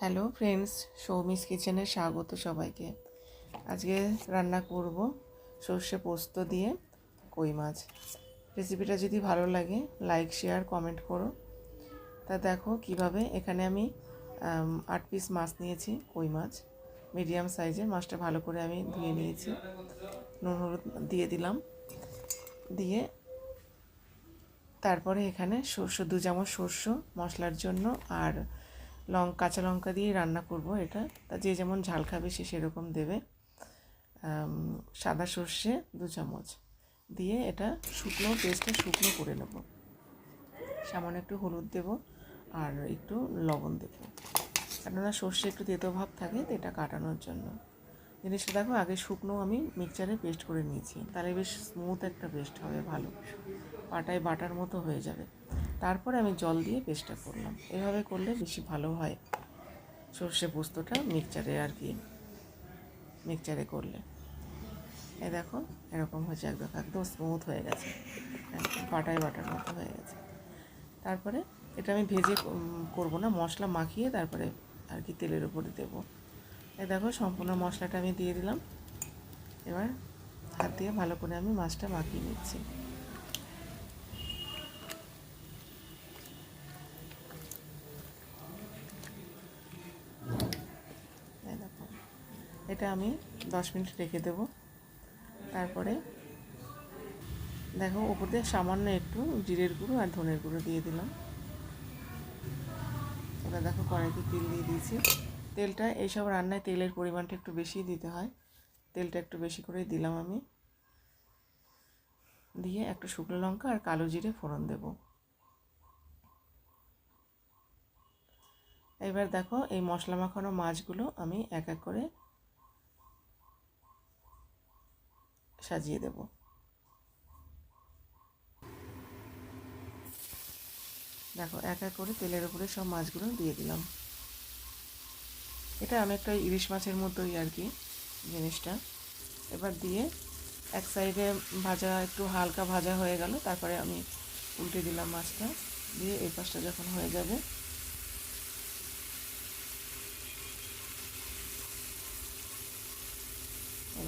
Hello friends, Soumi's কিচেনে স্বাগত সবাইকে। আজকে রান্না করব সর্ষে পোস্ত দিয়ে কই মাছ। রেসিপিটা যদি ভালো লাগে, লাইক, শেয়ার, কমেন্ট করো। তা দেখো কীভাবে এখানে আমি আট পিস মাছ নিয়েছি, কই মাছ। মিডিয়াম সাইজের মাছটা ভালো করে আমি ধুয়ে নিয়েছি। নুন, হলুদ দিয়ে দিলাম। দিয়ে তারপরে এখানে সর্ষে, দু চামচ সর্ষ মশলার জন্য আর লং, কাঁচা লঙ্কা দিয়ে রান্না করব এটা। তা যে যেমন ঝাল খাবে সে সেরকম দেবে। সাদা সর্ষে দু চামচ দিয়ে এটা শুকনো, পেস্টটা শুকনো করে নেব। সামান্য একটু হলুদ দেব আর একটু লবণ দেবো। কেননা সর্ষে একটু তেতো ভাব থাকে তো এটা কাটানোর জন্য। জিনিসটা দেখো, আগে শুকনো আমি মিক্সচারে পেস্ট করে নিয়েছি। তাহলে বেশ স্মুথ একটা পেস্ট হবে, ভালো। পাটায় বাটার মতো হয়ে যাবে। তারপরে আমি জল দিয়ে পেস্টটা করলাম। এভাবে করলে বেশি ভালো হয়। সর্ষে পোস্তটা মিক্সচারে আর কি, মিক্সচারে করলে। এ দেখো, এরকম হয়েছে একদম একদম স্মুথ হয়ে গেছে। পাটায় বাটার মতো হয়ে গেছে। তারপরে এটা আমি ভেজে করব না, মশলা মাখিয়ে তারপরে আর কি তেলের উপরে দেবো। এ দেখো, সম্পূর্ণ মশলাটা আমি দিয়ে দিলাম। এবার হাত দিয়ে ভালো করে আমি মাছটা মাখিয়ে নিচ্ছি এই দেখো এটা আমি দশ মিনিট রেখে দেবো। তারপরে দেখো, ওপর দিয়ে সামান্য একটু জিরের গুঁড়ো আর ধনের গুঁড়ো দিয়ে দিলাম। এবার দেখো কড়াইতে তেল দিয়ে দিয়েছি। তেলটা এইসব রান্নায় তেলের পরিমাণটা একটু বেশি দিতে হয়। তেলটা একটু বেশি করেই দিলাম আমি। দিয়ে একটা শুকনো লঙ্কা আর কালো জিরে ফোড়ন দেব। এবার দেখো এই মশলা মাখানো মাছগুলো আমি এক এক করে সাজিয়ে দেব। দেখো, এক এক করে তেলের উপরে সব মাছগুলো দিয়ে দিলাম। এটা অনেকটা ইলিশ মাছের মতোই আর কি জিনিসটা। এবার দিয়ে এক সাইডে ভাজা একটু হালকা ভাজা হয়ে গেল, তারপরে আমি উল্টে দিলাম মাছটা। দিয়ে এই পাশটা যখন হয়ে যাবে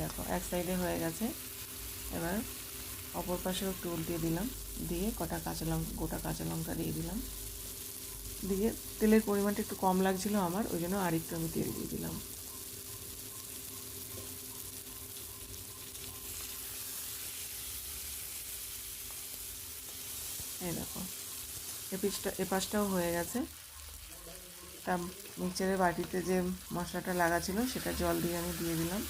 দেখো, এক সাইডে হয়ে গেছে। এবার অপর পাশেও একটু উল্টিয়ে দিলাম। দিয়ে কটা কাঁচা লঙ্কা গোটা কাঁচা লঙ্কা দিয়ে দিলাম। দিয়ে তেলের পরিমাণটা একটু কম লাগছিল আমার, ওই জন্য আরেকটু আমি তেল দিয়ে দিলাম। এই দেখো, এ পিসটা এ পাশটাও হয়ে গেছে। তা মিক্সচারের বাটিতে যে মশলাটা লাগা ছিল, সেটা জল দিয়ে আমি দিয়ে দিলাম।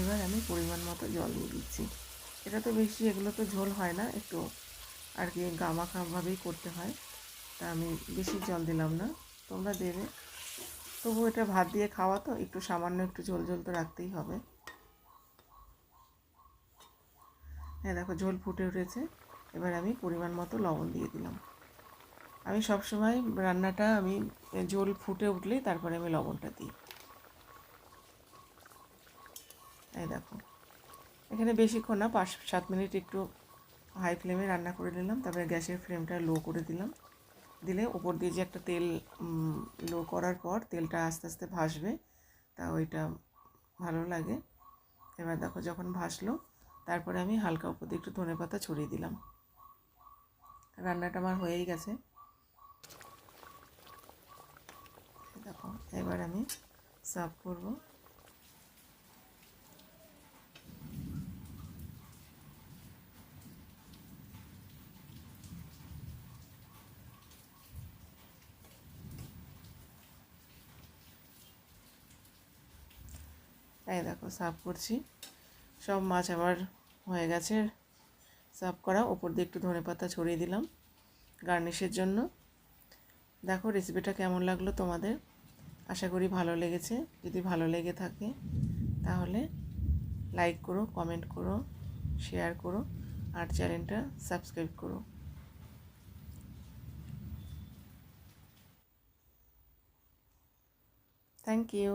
এবার আমি পরিমাণ মতো জল দিয়ে দিচ্ছি। এটা তো বেশি, এগুলো তো ঝোল হয় না, একটু আর কি গামাখাভাবেই করতে হয়। তা আমি বেশি জল দিলাম না, তোমরা দেবে। তবু এটা ভাত দিয়ে খাওয়া তো, একটু সামান্য একটু ঝোল ঝোল তো রাখতেই হবে। হ্যাঁ দেখো ঝোল ফুটে উঠেছে, এবার আমি পরিমাণ মতো লবণ দিয়ে দিলাম। আমি সবসময় রান্নাটা আমি ঝোল ফুটে উঠলেই তারপরে আমি লবণটা দিই। এই দেখো। এখানে বেশিক্ষণ না, পাঁচ, সাত মিনিট একটু হাই ফ্লেমে রান্না করে নিলাম, তারপরে গ্যাসের ফ্লেমটা লো করে দিলাম। দিলে ওপর দিয়ে যে একটা তেল লো করার পর তেলটা আস্তে আস্তে ভাসবে, তা ওইটা ভালো লাগে। এবার দেখো যখন ভাসলো, তারপরে আমি হালকা উপর দিয়ে একটু ধনে পাতা ছড়িয়ে দিলাম। রান্নাটা আমার হয়েই গেছে। দেখো, এবার আমি সার্ভ করব। এই দেখো সার্ভ করছি। সব মাছ আবার হয়ে গেছে। সার্ভ করা। ওপর দিয়ে একটু ধনে পাতা ছড়িয়ে দিলাম গার্নিশের জন্য। দেখো রেসিপিটা কেমন লাগল তোমাদের? আশা করি ভালো লেগেছে। যদি ভালো লেগে থাকে, তাহলে লাইক করো কমেন্ট করো শেয়ার করো, আর চ্যানেলটা সাবস্ক্রাইব করো। Thank you